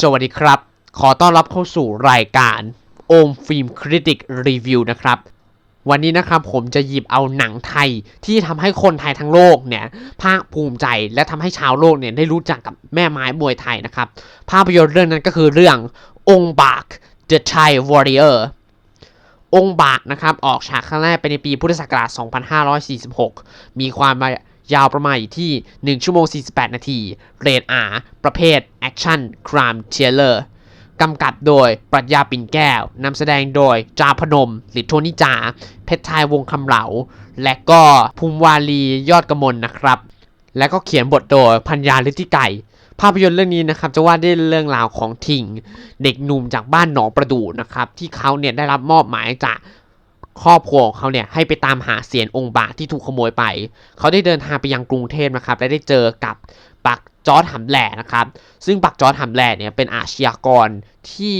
สวัสดีครับ ขอต้อนรับเข้าสู่รายการโอมฟิล์มคริติกรีวิวนะครับ วันนี้นะครับผมจะหยิบเอาหนังไทยที่ทำให้คนไทยทั้งโลกเนี่ยภาคภูมิใจและทำให้ชาวโลกเนี่ยได้รู้จักกับแม่ไม้มวยไทยนะครับ ภาพยนตร์เรื่องนั้นก็คือเรื่ององค์บาก The Thai Warrior องค์บากนะครับออกฉายครั้งแรกเป็นในปีพุทธศักราช 2546 มีความ ยาวประมาณอยู่ที่ 1 ชั่วโมง 48 นาทีเรท R ประเภทแอคชั่นครามเทเลอร์กำกับโดยปรัชญาปิ่นแก้วนำแสดงโดยจาพนม หรือโทนิจา เพชรไทยวงคำเหลา และก็ภูมิวาลียอดกมลนะครับ และก็เขียนบทโดยพัญญาฤทธิไก่ภาพยนตร์เรื่องนี้นะครับจะว่าด้วยเรื่องราวของทิง เด็กหนุ่มจากบ้านหนองประดู่นะครับที่เขาเนี่ยได้รับมอบหมายจาก ครอบครัวของเขาเนี่ยให้ไปตามหาเสียนองค์บาที่ถูกขโมยไป เขาได้เดินทางไปยังกรุงเทพนะครับและได้เจอกับปักจอร์ดหำแหล่นะครับ ซึ่งปักจอร์ดหำแหล่เนี่ยเป็นอาชญากรที่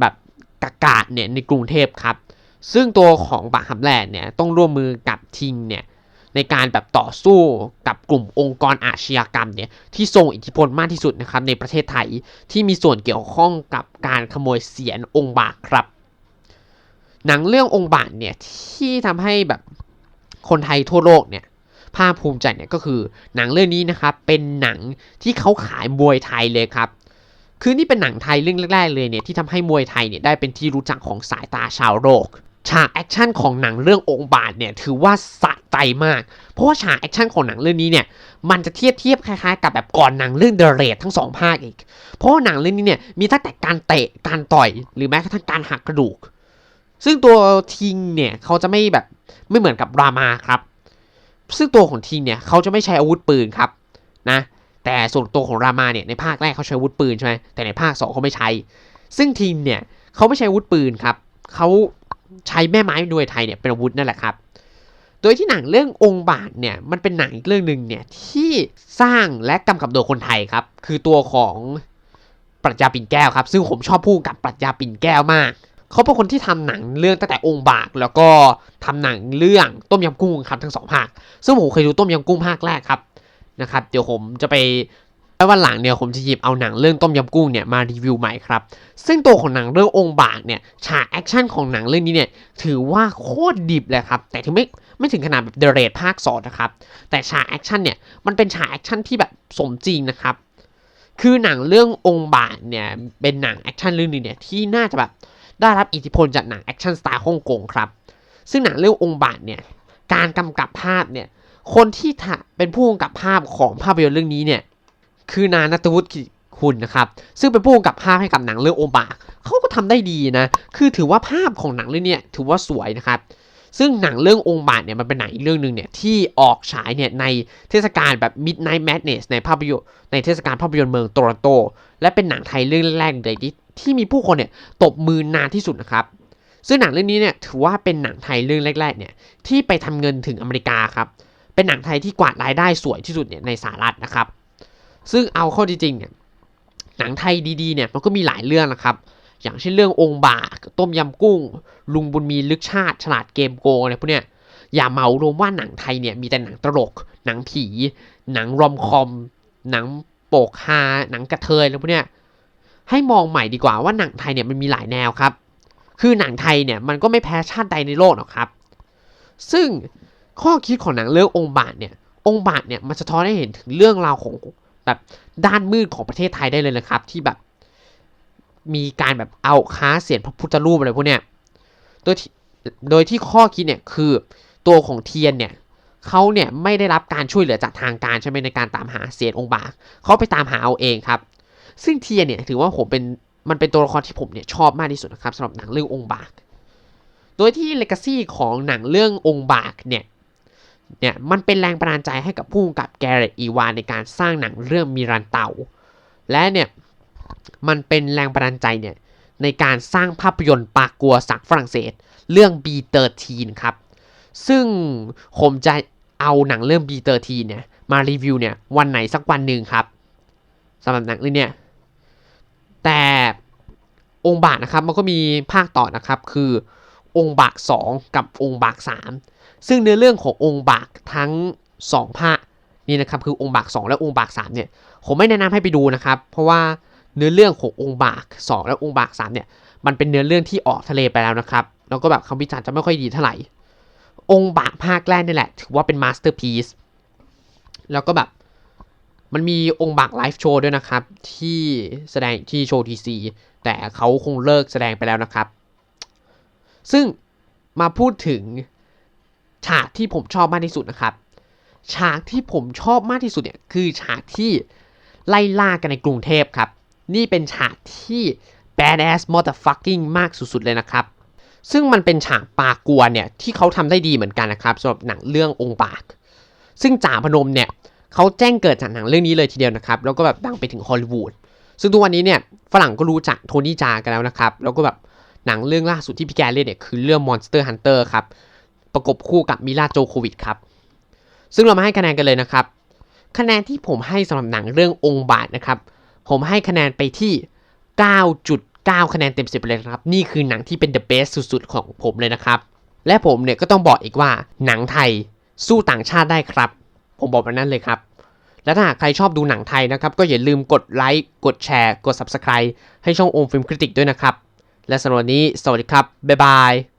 แบบกากาศเนี่ยในกรุงเทพครับ ซึ่งตัวของปักหำแหล่เนี่ยต้องร่วมมือกับทิงเนี่ยในการแบบต่อสู้กับกลุ่มองค์กรอาชญากรรมเนี่ยที่ทรงอิทธิพลมากที่สุดนะครับในประเทศไทยที่มีส่วนเกี่ยวข้องกับการขโมยเสียนองค์บากครับ หนังเรื่ององค์บากเนี่ยที่ทำให้แบบคนไทยทั่วโลกเนี่ยภาคภูมิใจเนี่ยก็คือหนังเรื่องนี้นะครับเป็นหนังที่เขาขายมวยไทยเลยครับ คือนี่เป็นหนังไทยเรื่องแรกๆเลยเนี่ยที่ทำให้มวยไทยเนี่ยได้เป็นที่รู้จักของสายตาชาวโลกฉากแอคชั่นของหนังเรื่ององค์บาทเนี่ยถือว่าสะใจมาก เพราะว่าฉากแอคชั่นของหนังเรื่องนี้เนี่ยมันจะเทียบเทียบคล้ายๆ กับแบบก่อนหนังเรื่อง The Raid ทั้งสองภาคอีก เพราะว่าหนังเรื่องนี้เนี่ยมีตั้งแต่การเตะการต่อยหรือแม้กระทั่งการหักกระดูก ซึ่งตัวทิงเนี่ยเขาจะไม่แบบไม่เหมือนกับรามาครับ ซึ่งตัวของทิงเนี่ยเขาจะไม่ใช้อาวุธปืนครับนะแต่ส่วนตัวของรามาเนี่ยในภาคแรกเขาใช้อาวุธปืนใช่ไหมแต่ในภาคสองเขาไม่ใช้ ซึ่งทิงเนี่ยเขาไม่ใช้อาวุธปืนครับเขาใช้แม่ไม้มวยไทยเนี่ยเป็นอาวุธนั่นแหละครับโดยที่หนังเรื่ององค์บาทเนี่ยมันเป็นหนังอีกเรื่องหนึ่งเนี่ยที่สร้างและกำกับโดยคนไทยครับ คือตัวของปรัชญาปิ่นแก้วครับ ซึ่งผมชอบพูดกับปรัชญาปิ่นแก้วมาก เขาเป็นคนที่ทำหนังเรื่องตั้งแต่องค์บาก แล้วก็ทำหนังเรื่องต้มยำกุ้งครับทั้งสองภาค ซึ่งผมเคยดูต้มยำกุ้งภาคแรกครับนะครับ เดี๋ยวผมจะไปแล้ววันหลังเนี่ยผมจะหยิบเอาหนังเรื่องต้มยำกุ้งเนี่ยมารีวิวใหม่ครับ ซึ่งตัวของหนังเรื่ององค์บากเนี่ยฉากแอคชั่นของหนังเรื่องนี้เนี่ยถือว่าโคตรดิบเลยครับ แต่ถึงไม่ไม่ถึงขนาดแบบเดเรทภาคสองนะครับ แต่ฉากแอคชั่นเนี่ยมันเป็นฉากแอคชั่นที่แบบสมจริงนะครับ คือหนังเรื่ององค์บากเนี่ยเป็นหนังแอคชั่นเรื่องหนึงเนี่ยที่น่าจะแบบ ได้รับอิทธิพลจากหนังแอคชั่นสไตล์ฮ่องกงครับ ซึ่งหนังเรื่ององค์บาทเนี่ย การกำกับภาพเนี่ย คนที่เป็นผู้กำกับภาพของภาพยนตร์เรื่องนี้เนี่ย คือนายนัทวุฒิคุณนะครับ ซึ่งเป็นผู้กำกับภาพให้กับหนังเรื่องโอบาเขาก็ทำได้ดีนะ คือถือว่าภาพของหนังเรื่องนี้ถือว่าสวยนะครับ ซึ่งหนังเรื่ององค์บาทเนี่ยมันเป็นหนังอีกเรื่องหนึ่งเนี่ยที่ออกฉายเนี่ยในเทศกาลแบบ Midnight Madness ในภาพยนตร์ในเทศกาลภาพยนตร์เมืองโตรอนโต และเป็นหนังไทยเรื่องแรกเลยที่ที่มีผู้คนเนี่ยตบมือนานที่สุดนะครับซึ่งหนังเรื่องนี้เนี่ยถือว่าเป็นหนังไทยเรื่องแรกๆเนี่ยที่ไปทำเงินถึงอเมริกาครับเป็นหนังไทยที่กวาดรายได้สวยที่สุดเนี่ยในสหรัฐนะครับ ซึ่งเอาเข้าจริงๆเนี่ยหนังไทยดีๆเนี่ยมันก็มีหลายเรื่องนะครับ อย่างเช่นเรื่ององค์บากต้มยำกุ้ง ลุงบุญมีลึกชาติ ฉลาดเกมโกงอะไรพวกเนี้ยอย่าเมารวมว่าหนังไทยเนี่ยมีแต่หนังตลก หนังผี หนังรอมคอม หนังโปกฮาหนังกระเทยอะไรพวกเนี้ยให้มองใหม่ดีกว่าว่าหนังไทยเนี่ยมันมีหลายแนวครับ คือหนังไทยเนี่ยมันก็ไม่แพ้ชาติใดในโลกหรอกครับ ซึ่งข้อคิดของหนังเรื่ององค์บากเนี่ย องค์บากเนี่ยมันสะท้อนให้เห็นถึงเรื่องราวของแบบด้านมืดของประเทศไทยได้เลยนะครับ ที่แบบ มีการแบบเอาค้าเสียนพระพุทธรูปอะไรพวกเนี้ยโดยที่โดยที่ข้อคิดเนี่ยคือตัวของเทียนเนี่ยเขาเนี่ยไม่ได้รับการช่วยเหลือจากทางการใช่ไหมในการตามหาเสียนองค์บากเขาไปตามหาเอาเองครับ ซึ่งเทียนเนี่ยถือว่าผมเป็นมันเป็นตัวละครที่ผมเนี่ยชอบมากที่สุดนะครับสำหรับหนังเรื่ององค์บาก โดยที่เลกาซีของหนังเรื่ององค์บากเนี่ยเนี่ยมันเป็นแรงบันดาลใจให้กับผู้กำกับแกเรตอีวานในการสร้างหนังเรื่องมิรันเตาและเนี่ย มันเป็นแรงบันดาลใจเนี่ยในการสร้างภาพยนตร์ปากกัวจากฝรั่งเศส เรื่อง B13 ครับ ซึ่งผมจะเอาหนังเรื่อง B13 เนี่ยมารีวิวเนี่ยวันไหนสักวันหนึ่งครับสำหรับหนังเรื่องเนี้ยแต่องค์บากนะครับมันก็มีภาคต่อนะครับคือองค์บาก 2 กับองค์บาก 3 ซึ่งเนื้อเรื่องขององค์บากทั้ง 2 ภาคนี่นะครับคือองค์บาก 2 และองค์บาก 3 เนี่ยผมไม่แนะนำให้ไปดูนะครับ เพราะว่า เนื้อเรื่องขององค์บาก2และองค์บาก3เนี่ยมันเป็นเนื้อเรื่องที่ออกทะเลไปแล้วนะครับแล้วก็แบบคำวิจารณ์จะไม่ค่อยดีเท่าไหร่ องค์บากภาคแรกนี่แหละ ถือว่าเป็นมาสเตอร์พีซแล้วก็แบบมันมีองค์บากไลฟ์โชว์ด้วยนะครับ ที่แสดงที่โชว์ทีซีแต่เขาคงเลิกแสดงไปแล้วนะครับ ซึ่งมาพูดถึงฉากที่ผมชอบมากที่สุดนะครับ ฉากที่ผมชอบมากที่สุดเนี่ยคือฉากที่ไล่ล่ากันในกรุงเทพครับ นี่เป็นฉากที่ badass motherfucking มากสุดๆเลยนะครับ ซึ่งมันเป็นฉากปากัวเนี่ยที่เขาทำได้ดีเหมือนกันนะครับสำหรับหนังเรื่ององค์บาก ซึ่งจ่าพนมเนี่ยเขาแจ้งเกิดจากหนังเรื่องนี้เลยทีเดียวนะครับ แล้วก็แบบดังไปถึงฮอลลีวูด ซึ่งทุกวันนี้เนี่ยฝรั่งก็รู้จักโทนี่จากันแล้วนะครับ แล้วก็แบบหนังเรื่องล่าสุดที่พี่แกเล่นเนี่ยคือเรื่อง Monster Hunter ครับ ประกบคู่กับมิลาโจโควิดครับ ซึ่งเรามาให้คะแนนกันเลยนะครับ คะแนนที่ผมให้สำหรับหนังเรื่ององค์บาทนะครับ ผมให้คะแนนไปที่ 9.9 คะแนนเต็ม 10 เลยนะครับ นี่คือหนังที่เป็น the best สุดๆ ของผมเลยนะครับ และผมเนี่ยก็ต้องบอกอีกว่าหนังไทยสู้ต่างชาติได้ครับ ผมบอกแบบนั้นเลยครับ และถ้าหากใครชอบดูหนังไทยนะครับ ก็อย่าลืมกดไลค์ กดแชร์ กด Subscribe ให้ช่องโอมฟิล์มคริติกด้วยนะครับ และสำหรับวันนี้ สวัสดีครับ บ๊ายบาย